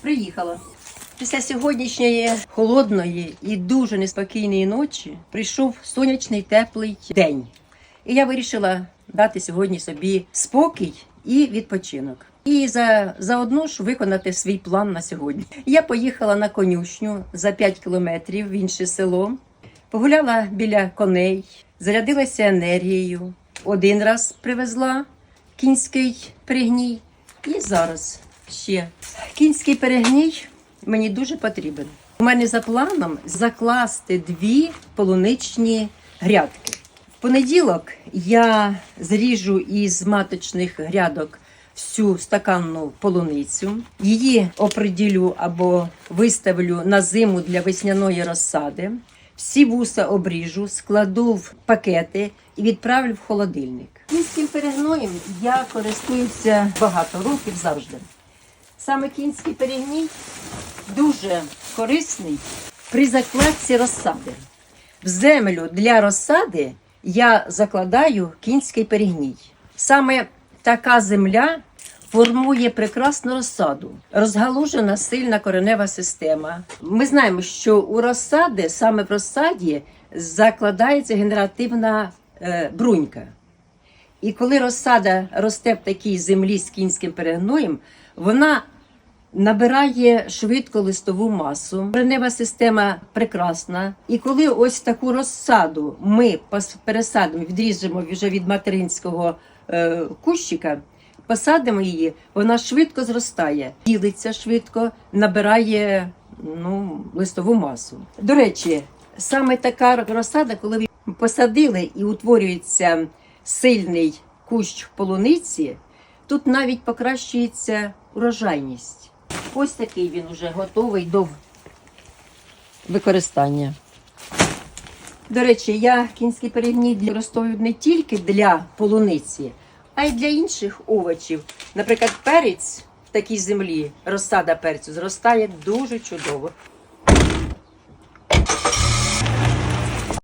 Приїхала. Після сьогоднішньої холодної і дуже неспокійної ночі прийшов сонячний теплий день. І я вирішила дати сьогодні собі спокій і відпочинок. І за, заодно ж виконати свій план на сьогодні. Я поїхала на конюшню за 5 кілометрів в інше село, погуляла біля коней, зарядилася енергією. Один раз привезла кінський перегній, і зараз ще кінський перегній мені дуже потрібен. У мене за планом закласти дві полуничні грядки. В понеділок я зріжу із маточних грядок всю стаканну полуницю, її оприділю або виставлю на зиму для весняної розсади. Всі вуса обріжу, складу в пакети і відправлю в холодильник. Кінським перегноєм я користуюся багато років завжди. Саме кінський перегній дуже корисний при закладці розсади. В землю для розсади я закладаю кінський перегній. Саме така земля формує прекрасну розсаду, розгалужена сильна коренева система. Ми знаємо, що у розсади, саме в розсаді, закладається генеративна е, брунька. І коли розсада росте в такій землі з кінським перегноєм, вона набирає швидко листову масу. Коренева система прекрасна. І коли ось таку розсаду ми пересадимо, відріжемо вже від материнського е, кущика, посадимо її, вона швидко зростає, ділиться швидко, набирає ну, листову масу. До речі, саме така розсада, коли ви посадили і утворюється сильний кущ полуниці, тут навіть покращується урожайність. Ось такий він уже готовий до використання. До речі, я кінський перегній використовую не тільки для полуниці, а й для інших овочів. Наприклад, перець в такій землі, розсада перцю, зростає дуже чудово.